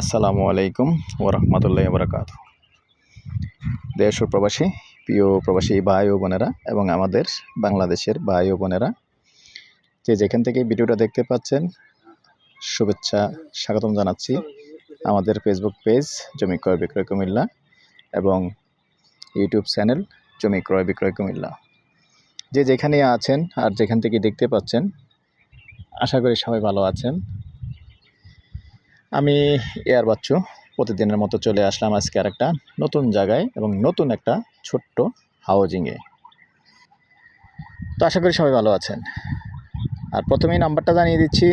আসসালামু আলাইকুম ওরহমতুল্লাহ বরকাত দেশ ও প্রবাসী, প্রিয় প্রবাসী ভাই ও বোনেরা এবং আমাদের বাংলাদেশের ভাই ও বোনেরা, যে যেখান থেকে ভিডিওটা দেখতে পাচ্ছেন, শুভেচ্ছা, স্বাগতম জানাচ্ছি আমাদের ফেসবুক পেজ জমি ক্রয় বিক্রয় কুমিল্লা এবং ইউটিউব চ্যানেল জমি ক্রয় বিক্রয় কুমিল্লা। যে যেখানে আছেন আর যেখান থেকে দেখতে পাচ্ছেন, আশা করি সবাই ভালো আছেন। আমি এয়ার বাচ্চু, প্রতিদিনের মতো চলে আসলাম আজকে আর একটা নতুন জায়গায় এবং নতুন একটা ছোট্ট হাউজিংয়ে তো আশা করি সবাই ভালো আছেন। আর প্রথমেই নাম্বারটা জানিয়ে দিচ্ছি,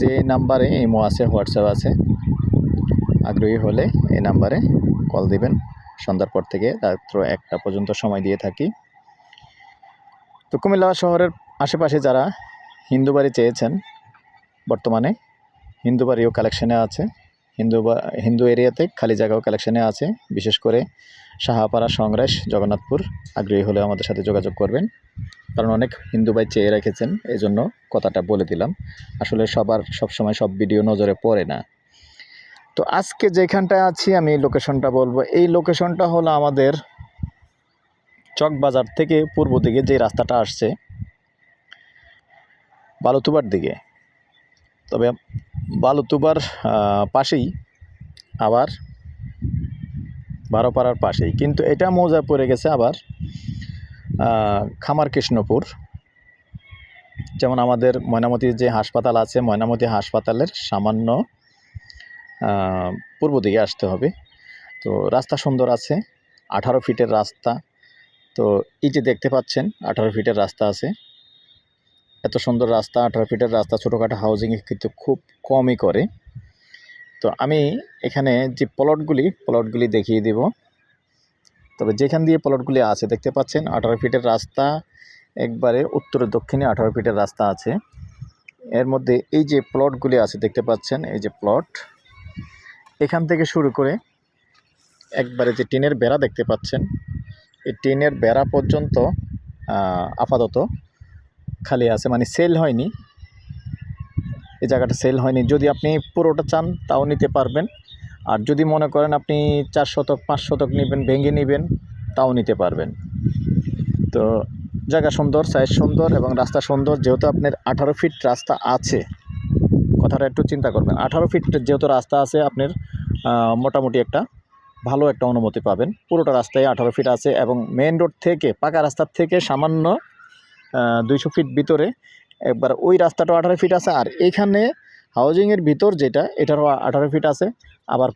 যে নাম্বারে ইমো আছে, হোয়াটসঅ্যাপ আছে। আগ্রহী হলে এই নাম্বারে কল দিবেন। সন্ধ্যার পর থেকে রাত্র একটা পর্যন্ত সময় দিয়ে থাকি। তো কুমিল্লা শহরের আশেপাশে যারা হিন্দু বাড়ি চেয়েছেন বর্তমানে, হিন্দু বাড়িও কালেকশানে আছে। হিন্দু বা, হিন্দু এরিয়াতে খালি জায়গাও কালেকশানে আছে। বিশেষ করে সাহাপাড়া সংগ্রেস, জগন্নাথপুর, আগ্রহী হলে আমাদের সাথে যোগাযোগ করবেন। কারণ অনেক হিন্দু ভাই চেয়ে রেখেছেন এই জন্য কথাটা বলে দিলাম। আসলে সবার সব সময় সব ভিডিও নজরে পড়ে না। তো আজকে যেখানটায় আছি আমি লোকেশনটা বলব। এই লোকেশনটা হলো আমাদের চকবাজার থেকে পূর্ব দিকে যে রাস্তাটা আসছে, বালুতুবার দিকে। তবে বালুতুবার পাশেই আবার বারোপাড়ার পাশেই। কিন্তু এটা মৌজা পড়ে গেছে আবার খামার কৃষ্ণপুর যেমন আমাদের ময়নামতির যে হাসপাতাল আছে, ময়নামতি হাসপাতালের সামান্য পূর্ব দিকে আসতে হবে। তো রাস্তা সুন্দর আছে, আঠারো ফিটের রাস্তা। তো এই যে দেখতে পাচ্ছেন, আঠারো ফিটের রাস্তা আছে। এত সুন্দর রাস্তা, আঠারো ফিটের রাস্তা ছোটোখাটো হাউজিংয়ে কিন্তু খুব কমই করে। তো আমি এখানে যে প্লটগুলি প্লটগুলি দেখিয়ে দেব। তবে যেখান দিয়ে প্লটগুলি আছে, দেখতে পাচ্ছেন, আঠারো ফিটের রাস্তা একবারে উত্তরে দক্ষিণে আঠারো ফিটের রাস্তা আছে। এর মধ্যে এই যে প্লটগুলি আছে, দেখতে পাচ্ছেন, এই যে প্লট এখান থেকে শুরু করে একবারে যে টিনের বেড়া দেখতে পাচ্ছেন এই টিনের বেড়া পর্যন্ত আপাতত খালি আছে মানে সেল হয়নি। এই জায়গাটা সেল হয়নি। যদি আপনি পুরোটা চান, তাও নিতে পারবেন। আর যদি মনে করেন আপনি চার শতক, পাঁচ শতক নেবেন, ভেঙে নেবেন, তাও নিতে পারবেন। তো জায়গা সুন্দর সাইজ সুন্দর এবং রাস্তা সুন্দর। যেহেতু আপনার আঠারো ফিট রাস্তা আছে, কথাটা একটু চিন্তা করবেন। আঠারো ফিট যেহেতু রাস্তা আছে, আপনার মোটামুটি একটা ভালো একটা অনুমতি পাবেন। পুরোটা রাস্তায় আঠারো ফিট আছে এবং মেন রোড থেকে, পাকা রাস্তার থেকে সামান্য দুইশো ফিট ভিতরে একবার ওই রাস্তাটা আঠারো ফিট আছে। আর এইখানে হাউজিংয়ের ভিতর যেটা, এটারও আঠারো ফিট আছে। আবার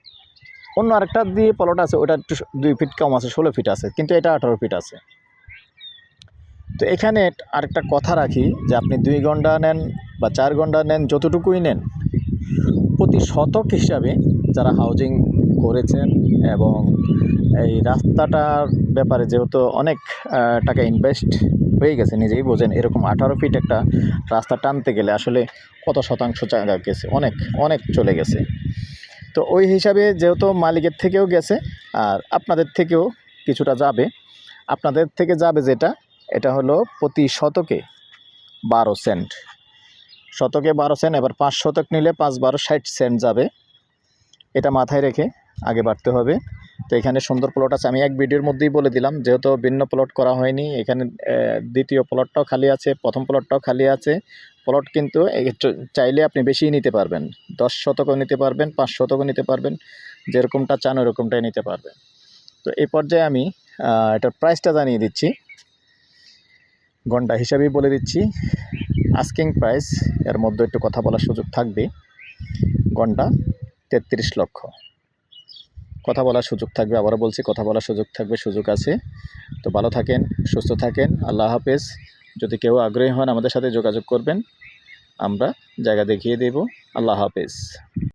অন্য আরেকটা দিয়ে পলট আছে, ওটা একটু দুই ফিট কম আছে, ষোলো ফিট আছে, কিন্তু এটা আঠারো ফিট আছে। তো এখানে আরেকটা কথা রাখি, যে আপনি দুই ঘণ্টা নেন বা চার ঘণ্টা নেন, যতটুকুই নেন, প্রতি শতক হিসাবে যারা হাউজিং করেছেন এবং এই রাস্তাটার ব্যাপারে যেহেতু অনেক টাকা ইনভেস্ট হয়ে গেছে, নিজেই বোঝেন, এরকম আঠারো ফিট একটা রাস্তা টানতে গেলে আসলে কত শতাংশ জায়গা গেছে, অনেক অনেক চলে গেছে। তো ওই হিসাবে যেহেতু মালিকের থেকেও গেছে, আর আপনাদের থেকেও কিছুটা যাবে, আপনাদের থেকে যাবে যেটা, এটা হলো প্রতি শতকে বারো সেন্ট শতকে বারো সেন্ট এবার পাঁচ শতক নিলে পাঁচ বারো ষাট সেন্ট যাবে। এটা মাথায় রেখে আগে বাড়তে হবে। তো এখানে সুন্দর প্লট আছে। আমি এক ভিডিওর মধ্যেই বলে দিলাম, যেহেতু ভিন্ন প্লট করা হয়নি, এখানে দ্বিতীয় প্লটটাও খালি আছে, প্রথম প্লটটাও খালি আছে। প্লট কিন্তু চাইলে আপনি বেশিই নিতে পারবেন। দশ শতকও নিতে পারবেন, পাঁচ শতকও নিতে পারবেন, যেরকমটা চান ওরকমটাই নিতে পারবেন। তো এই পর্যায়ে আমি এটার প্রাইসটা জানিয়ে দিচ্ছি। ঘণ্টা হিসাবেই বলে দিচ্ছি। আস্কিং প্রাইস এর মধ্যে একটু কথা বলার সুযোগ থাকবে। ঘণ্টা তেত্রিশ লক্ষ। কথা বলার সুযোগ থাকবে, আবারও বলছি, কথা বলার সুযোগ থাকবে, সুযোগ আছে। তো ভালো থাকেন, সুস্থ থাকেন, আল্লাহ হাফেজ। যদি কেউ আগ্রহী হন আমাদের সাথে যোগাযোগ করবেন, আমরা জায়গা দেখিয়ে দেব। আল্লাহ হাফেজ।